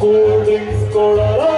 Recordings Colorado.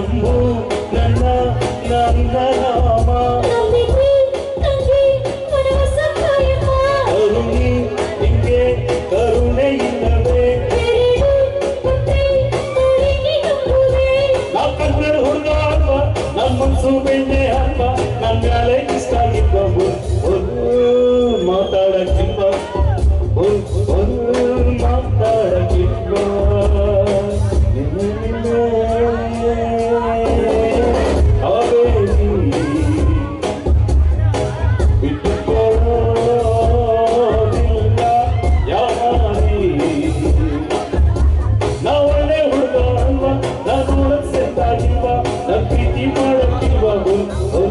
பிரபு நன்னா நந்தராமா கருணி இங்கே கருணை இல்லவே ನಮ್ಮ ಸುಬಿಣ್ಣೆ Oh.